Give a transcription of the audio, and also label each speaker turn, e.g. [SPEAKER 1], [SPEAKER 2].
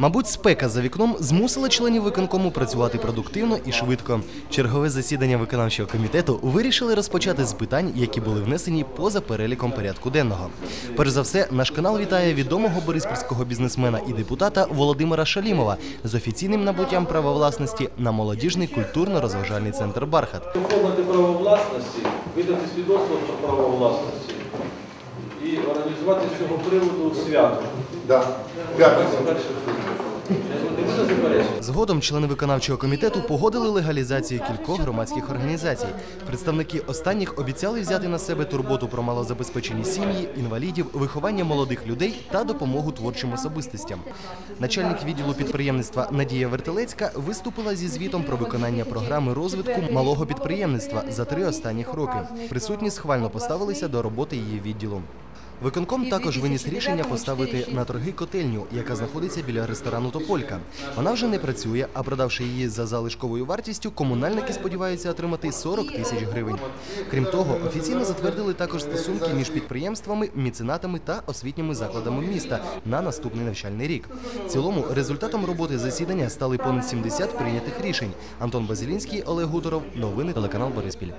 [SPEAKER 1] Мабуть, спека за вікном змусила членів виконкому працювати продуктивно і швидко. Чергове засідання виконавчого комітету вирішили розпочати з питань, які були внесені поза переліком порядку денного. Перш за все, наш канал вітає відомого бориспільського бізнесмена і депутата Володимира Шалімова з офіційним набуттям права власності на молодіжний культурно-розважальний центр Бархат.
[SPEAKER 2] Оформити право власності, видати свідоцтво про право власності і організувати з цього приводу свято.
[SPEAKER 3] Да. П'ятниця.
[SPEAKER 1] Згодом члени виконавчого комітету погодили легалізацію кількох громадських організацій. Представники останніх обіцяли взяти на себе турботу про малозабезпечені сім'ї, інвалідів, виховання молодих людей та допомогу творчим особистостям. Начальник відділу підприємництва Надія Вертелецька виступила зі звітом про виконання програми розвитку малого підприємництва за три останніх роки. Присутні схвально поставилися до роботи її відділу. Виконком також виніс рішення поставити на торги котельню, яка знаходиться біля ресторану Тополька. Вона вже не працює, а продавши її за залишковою вартістю, комунальники сподіваються отримати 40 тисяч гривень. Крім того, офіційно затвердили також стосунки між підприємствами, міценатами та освітніми закладами міста на наступний навчальний рік. В цілому результатом роботи засідання стали понад 70 прийнятих рішень. Антон Базілінський, Олег Гуторов, новини телеканал Бориспіль.